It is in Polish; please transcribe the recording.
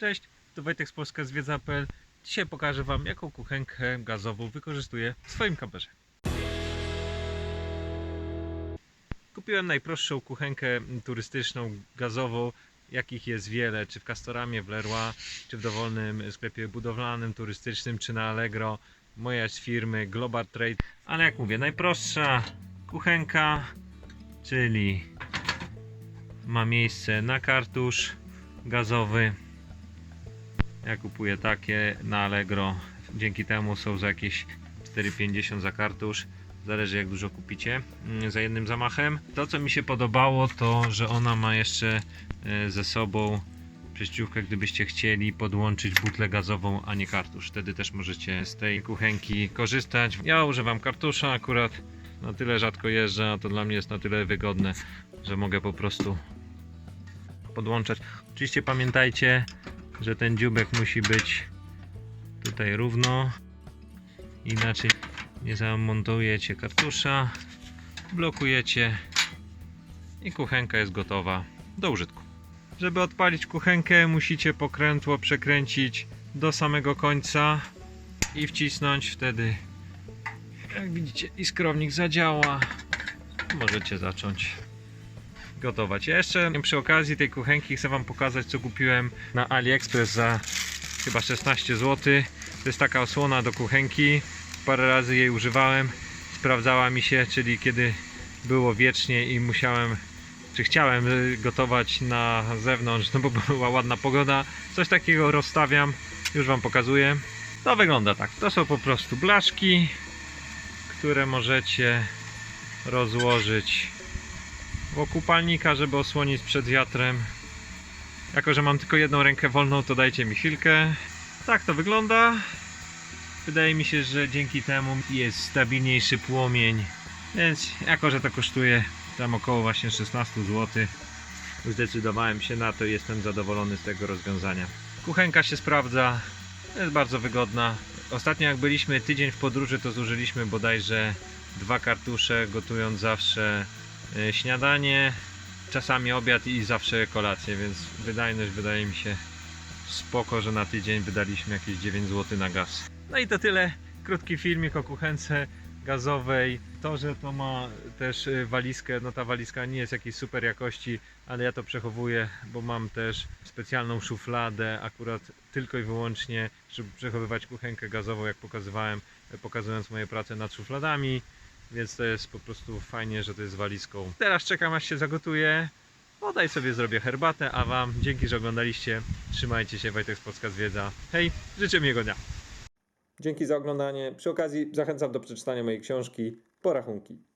Cześć, to Wojtek z Polska Zwiedza.pl. Dzisiaj pokażę Wam, jaką kuchenkę gazową wykorzystuję w swoim kamperze. Kupiłem najprostszą kuchenkę turystyczną, gazową, jakich jest wiele, czy w Castoramie, w Leroy, czy w dowolnym sklepie budowlanym, turystycznym, czy na Allegro. Moja z firmy Global Trade, ale jak mówię, najprostsza kuchenka, czyli ma miejsce na kartusz gazowy. Ja kupuję takie na Allegro. Dzięki temu są za jakieś 4,50 za kartusz. Zależy jak dużo kupicie mm, za jednym zamachem. To co mi się podobało to, że ona ma jeszcze e, ze sobą przejściówkę, gdybyście chcieli podłączyć butlę gazową, a nie kartusz. Wtedy też możecie z tej kuchenki korzystać. Ja używam kartusza akurat. Na tyle rzadko jeżdżę, a to dla mnie jest na tyle wygodne, że mogę po prostu podłączać. Oczywiście pamiętajcie, że ten dziubek musi być tutaj równo. Inaczej nie zamontujecie kartusza, blokujecie i kuchenka jest gotowa do użytku. Żeby odpalić kuchenkę, musicie pokrętło przekręcić do samego końca i wcisnąć. Wtedy, jak widzicie, iskrownik zadziała. Możecie zacząć gotować. Ja jeszcze przy okazji tej kuchenki chcę Wam pokazać, co kupiłem na AliExpress za chyba 16 zł. To jest taka osłona do kuchenki. Parę razy jej używałem. Sprawdzała mi się, czyli kiedy było wiecznie i musiałem, czy chciałem gotować na zewnątrz, no bo była ładna pogoda. Coś takiego rozstawiam. Już Wam pokazuję. To wygląda tak. To są po prostu blaszki, które możecie rozłożyć wokół palnika, żeby osłonić przed wiatrem. Jako, że mam tylko jedną rękę wolną, to dajcie mi chwilkę. Tak to wygląda. Wydaje mi się, że dzięki temu jest stabilniejszy płomień. Więc jako, że to kosztuje tam około właśnie 16 zł, zdecydowałem się na to i jestem zadowolony z tego rozwiązania. Kuchenka się sprawdza, jest bardzo wygodna. Ostatnio jak byliśmy tydzień w podróży, to zużyliśmy bodajże dwa kartusze, gotując zawsze śniadanie, czasami obiad i zawsze kolację, więc wydajność wydaje mi się spoko, że na tydzień wydaliśmy jakieś 9 zł na gaz. No i to tyle. Krótki filmik o kuchence gazowej. To, że to ma też y, walizkę, no ta walizka nie jest jakiejś super jakości, ale ja to przechowuję, bo mam też specjalną szufladę, akurat tylko i wyłącznie, żeby przechowywać kuchenkę gazową, jak pokazywałem, y, pokazując moje prace nad szufladami. Więc to jest po prostu fajnie, że to jest walizką. Teraz czekam aż się zagotuje. Podaj sobie zrobię herbatę, a Wam dzięki, że oglądaliście. Trzymajcie się, Wojtek z Polska Zwiedza. Hej, życzę miłego dnia. Dzięki za oglądanie. Przy okazji zachęcam do przeczytania mojej książki Porachunki.